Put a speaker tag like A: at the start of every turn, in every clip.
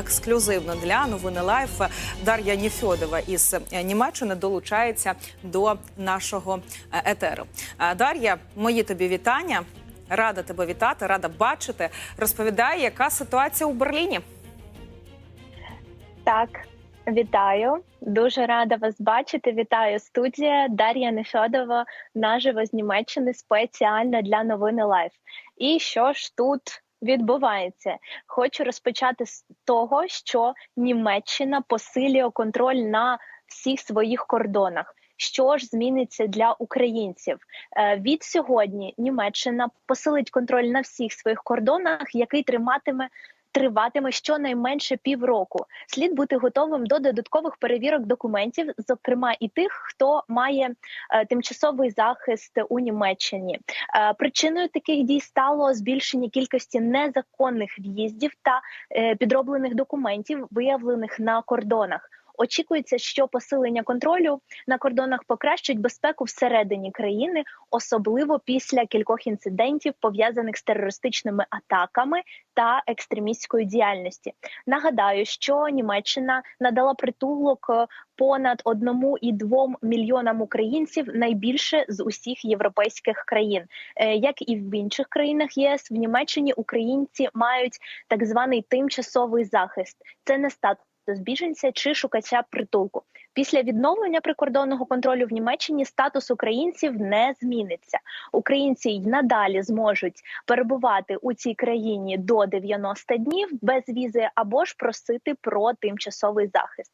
A: Ексклюзивно для новини Лайф Дар'я Ніфьодова із е, Німеччини долучається до нашого е, етеру. Е, Дар'я, мої тобі вітання. Рада тебе вітати, рада бачити. Розповідай, яка ситуація у Берліні.
B: Так, вітаю. Дуже рада вас бачити. Вітаю студія Дар'я Нефьодова наживо з Німеччини спеціально для новини Лайф. І що ж тут відбувається? Хочу розпочати з того, що Німеччина посилює контроль на всіх своїх кордонах. Що ж зміниться для українців Е, від сьогодні? Німеччина посилить контроль на всіх своїх кордонах, який триматиме триватиме щонайменше півроку. Слід бути готовим до додаткових перевірок документів, зокрема і тих, хто має е, тимчасовий захист у Німеччині. Е, причиною таких дій стало збільшення кількості незаконних в'їздів та е, підроблених документів, виявлених на кордонах. Очікується, що посилення контролю на кордонах покращить безпеку всередині країни, особливо після кількох інцидентів пов'язаних з терористичними атаками та екстремістською діяльності. Нагадаю, що Німеччина надала притулок е, понад 1,2 мільйонам українців найбільше з усіх європейських країн. Е, Як і в інших країнах ЄС, в Німеччині українці мають так званий тимчасовий захист. Це не статус біженця чи шукача притулку. Після відновлення прикордонного контролю в Німеччині статус українців не зміниться. Українці й надалі зможуть перебувати у цій країні до 90 днів без візи або ж просити про тимчасовий захист.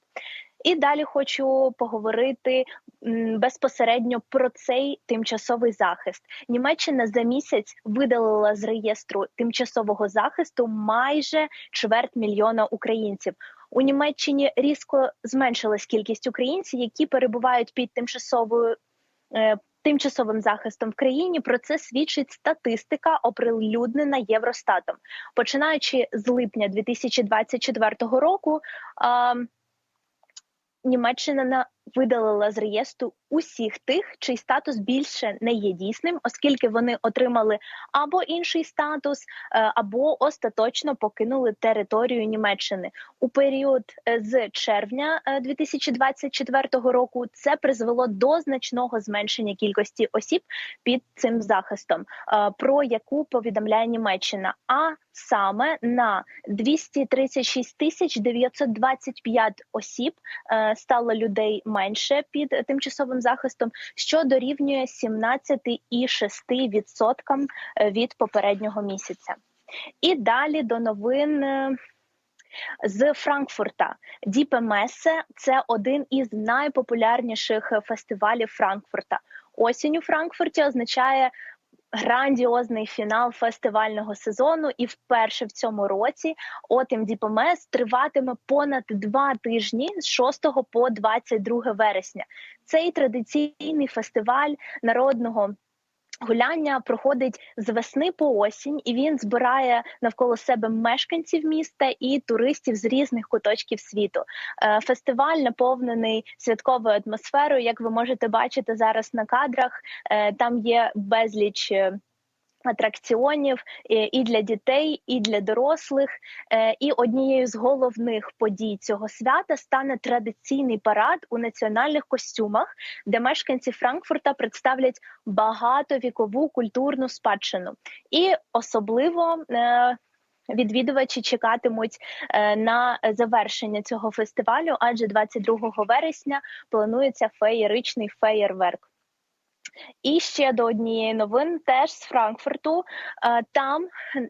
B: І далі хочу поговорити безпосередньо про цей тимчасовий захист. Німеччина за місяць видалила з реєстру тимчасового захисту майже чверть мільйона українців. У Німеччині різко зменшилась кількість українців, які перебувають під тимчасовою. е, Тимчасовим захистом в країні про це свідчить статистика, оприлюднена Євростатом. Починаючи з липня 2024 року, е, Німеччина на- видалила з реєстру усіх тих, чий статус більше не є дійсним, оскільки вони отримали або інший статус, е, або остаточно покинули територію Німеччини у період е, з червня е, 2024 року. Це призвело до значного зменшення кількості осіб під цим захистом, е, про яку повідомляє Німеччина. А саме на 236 тисяч 925 осіб е, стало людей менше під тимчасовим захистом, що дорівнює 17,6% від попереднього місяця. І далі до новин. е, З Франкфурта Діпе Месе – це один із найпопулярніших фестивалів Франкфурта. Осінь у Франкфурті означає грандіозний фінал фестивального сезону, і вперше в цьому році Отим Діпомес триватиме понад два тижні з 6 по 22 вересня. Цей традиційний фестиваль народного. Гуляння проходить з весни по осінь, і він збирає навколо себе мешканців міста і туристів з різних куточків світу. Е, Фестиваль наповнений святковою атмосферою. Як ви можете бачити зараз на кадрах, Е, там є безліч. Атракціонів е, і для дітей, і для дорослих. Е, І однією з головних подій цього свята стане традиційний парад у національних костюмах, де мешканці Франкфурта представлять багатовікову культурну спадщину. І особливо е, відвідувачі чекатимуть на завершення цього фестивалю, адже 22 вересня планується феєричний феєрверк. І ще до однієї новин, теж з Франкфурту. Е, Там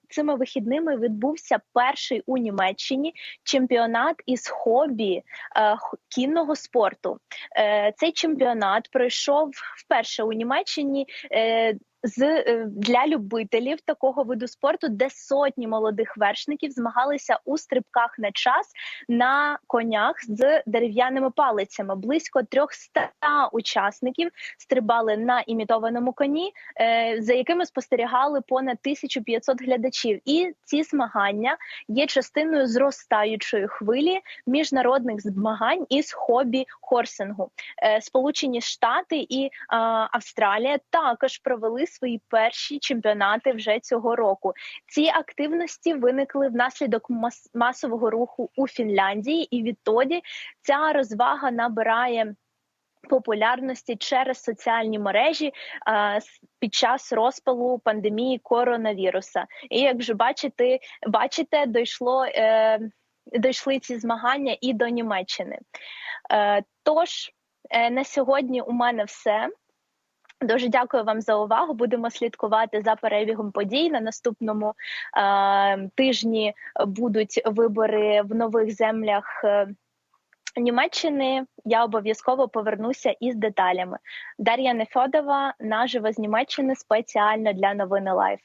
B: цими вихідними відбувся перший у Німеччині чемпіонат із хобі е, кінного спорту. Е, Цей чемпіонат пройшов вперше у Німеччині. З е, для любителів такого виду спорту, де сотні молодих вершників змагалися у стрибках на час на конях з дерев'яними палицями. Близько 300 учасників стрибали на імітованому коні, е, за якими спостерігали понад 1500 глядачів. І ці змагання є частиною зростаючої хвилі міжнародних змагань із хобі хорсингу. Е, Сполучені Штати і Австралія також провели свої перші чемпіонати вже цього року. Ці активності виникли внаслідок мас- масового руху у Фінляндії, і відтоді ця розвага набирає. Популярності через соціальні мережі а, під час розпалу пандемії коронавіруса. І як вже бачите, бачите, дійшло е, дійшли ці змагання і до Німеччини. Е, тож е, на сьогодні у мене все. Дуже дякую вам за увагу. Будемо слідкувати за перебігом подій. На наступному е, тижні будуть вибори в нових землях. е, Німеччини я обов'язково повернуся із деталями. Дар'я Нефодова наживо з Німеччини спеціально для новини Лайф.